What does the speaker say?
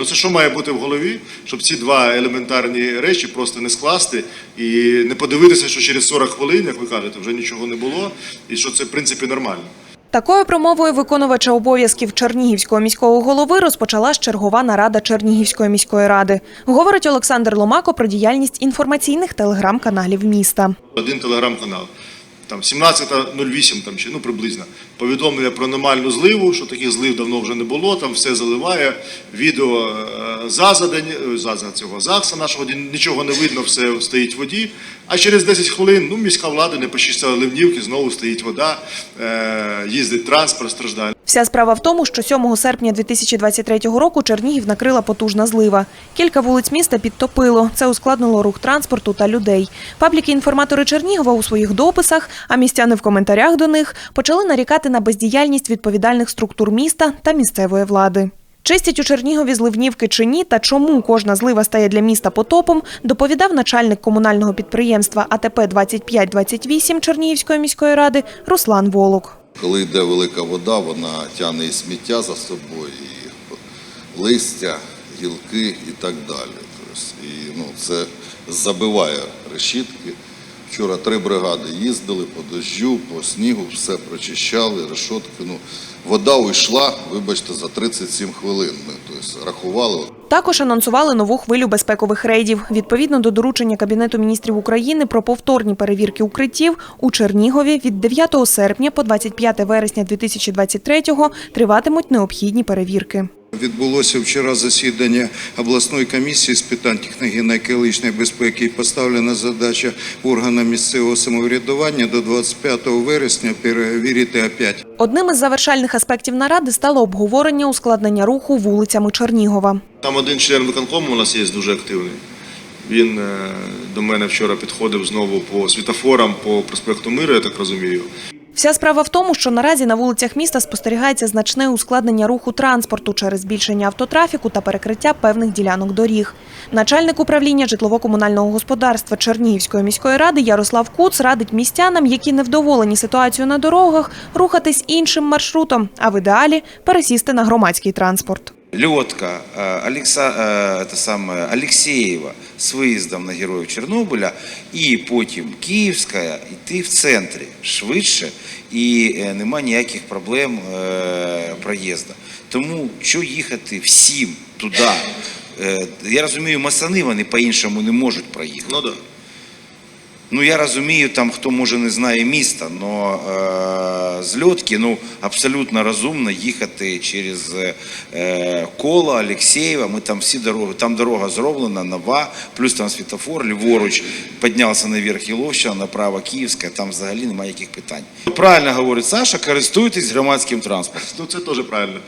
Ну це що має бути в голові, щоб ці два елементарні речі просто не скласти і не подивитися, що через 40 хвилин, як ви кажете, вже нічого не було, і що це в принципі нормально. Такою промовою виконувача обов'язків Чернігівського міського голови розпочалась чергова нарада Чернігівської міської ради. Говорить Олександр Ломако про діяльність інформаційних телеграм-каналів міста. Один телеграм-канал. Там 17.08, там чи ну приблизно повідомлення про аномальну зливу, що таких злив давно вже не було. Там все заливає. Відео е, за за день, е, за, за цього ЗАГСа нашого нічого не видно, все стоїть в воді. А через 10 хвилин ну міська влада не почистила ливнівки, знову стоїть вода, е, їздить транспорт, страждає. Вся справа в тому, що 7 серпня 2023 року Чернігів накрила потужна злива. Кілька вулиць міста підтопило. Це ускладнило рух транспорту та людей. Пабліки-інформатори Чернігова у своїх дописах, а містяни в коментарях до них почали нарікати на бездіяльність відповідальних структур міста та місцевої влади. Чистять у Чернігові зливнівки чи ні, та чому кожна злива стає для міста потопом, доповідав начальник комунального підприємства АТП 2528 Чернігівської міської ради Руслан Волок. Коли йде велика вода, вона тягне і сміття за собою, і листя, гілки і так далі. Тобто, і ну, це забиває решітки. Вчора три бригади їздили по дощу, по снігу, все прочищали, решотки. Ну, вода уйшла, вибачте, за 37 хвилин. Ми тобто, рахували. Також анонсували нову хвилю безпекових рейдів. Відповідно до доручення Кабінету міністрів України про повторні перевірки укриттів у Чернігові від 9 серпня по 25 вересня 2023 триватимуть необхідні перевірки. Відбулося вчора засідання обласної комісії з питань техногенно-екологічної безпеки і поставлена задача органам місцевого самоврядування до 25 вересня перевірити опять Одним із завершальних аспектів наради стало обговорення ускладнення руху вулицями Чернігова. Там один член виконкому у нас є дуже активний. Він е, до мене вчора підходив знову по світофорам, по проспекту Миру, я так розумію. Вся справа в тому, що наразі на вулицях міста спостерігається значне ускладнення руху транспорту через збільшення автотрафіку та перекриття певних ділянок доріг. Начальник управління житлово-комунального господарства Чернігівської міської ради Ярослав Куц радить містянам, які невдоволені ситуацією на дорогах, рухатись іншим маршрутом, а в ідеалі пересісти на громадський транспорт. Льотка, э, Алекса, э, это самое, Алексеєва з виїздом на героїв Чорнобиля, і потім Київська, і ти в центрі швидше, і е, нема ніяких проблем е, проїзду. Тому що їхати всім туди? Е, Я розумію, масани вони по-іншому не можуть проїхати. Ну да. Ну я розумію, там хто може не знає міста, але е, з льотки ну, абсолютно розумно їхати через е, коло Алексєєва. Ми там всі дороги, там дорога зроблена, нова, плюс там світофор, ліворуч піднявся наверх Іловщина, направо Київська, там взагалі немає яких питань. Правильно говорить Саша, користуйтесь громадським транспортом. Ну це теж правильно.